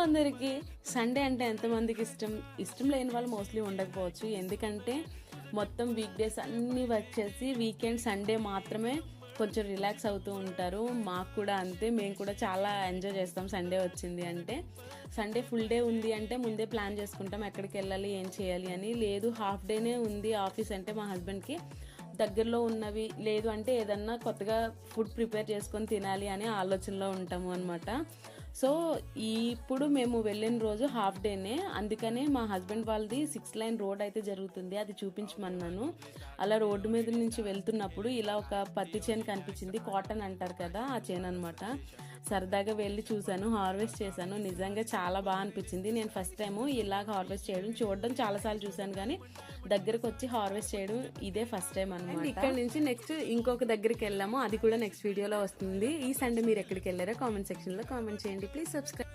అందరికీ సండే అంటే ఎంతమందికి ఇష్టం? ఇష్టం లేని వాళ్ళు మోస్ట్లీ ఉండకపోవచ్చు. ఎందుకంటే మొత్తం వీక్ డేస్ అన్నీ వర్క్ చేసి వీకెండ్ సండే మాత్రమే కొంచెం రిలాక్స్ అవుతూ ఉంటారు. మాకు కూడా అంతే. మేము కూడా చాలా ఎంజాయ్ చేస్తాం సండే వచ్చింది అంటే. సండే ఫుల్ డే ఉంది అంటే ముందే ప్లాన్ చేసుకుంటాం ఎక్కడికి వెళ్ళాలి ఏం చేయాలి అని. లేదు హాఫ్ డేనే ఉంది ఆఫీస్ అంటే మా హస్బెండ్కి. దగ్గరలో ఉన్నవి లేదు అంటే ఏదన్నా కొత్తగా ఫుడ్ ప్రిపేర్ చేసుకొని తినాలి అనే ఆలోచనలో ఉంటాము అనమాట సో ఇప్పుడు మేము వెళ్ళిన రోజు హాఫ్ డేనే అందుకనే మా హస్బెండ్ వాళ్ళది సిక్స్ లైన్ రోడ్ అయితే జరుగుతుంది. అది చూపించమన్నాను. అలా రోడ్డు మీద నుంచి వెళ్తున్నప్పుడు ఇలా ఒక పత్తి చేను కనిపించింది. కాటన్ అంటారు కదా ఆ చేను అనమాట సరదాగా వెళ్ళి చూశాను హార్వెస్ట్ చేశాను. నిజంగా చాలా బాగా అనిపించింది. నేను ఫస్ట్ టైం ఇలాగ హార్వెస్ట్ చేయడం చూడడం చాలాసార్లు చూశాను కానీ దగ్గరకు వచ్చి హార్వెస్ట్ చేయడం ఇదే ఫస్ట్ టైం అనమాట ఇక్కడ నుంచి నెక్స్ట్ ఇంకొక దగ్గరికి వెళ్ళాము. అది కూడా నెక్స్ట్ వీడియోలో వస్తుంది. ఈ సండే మీరు ఎక్కడికి వెళ్ళారో కామెంట్ సెక్షన్లో కామెంట్ చేయండి. Please subscribe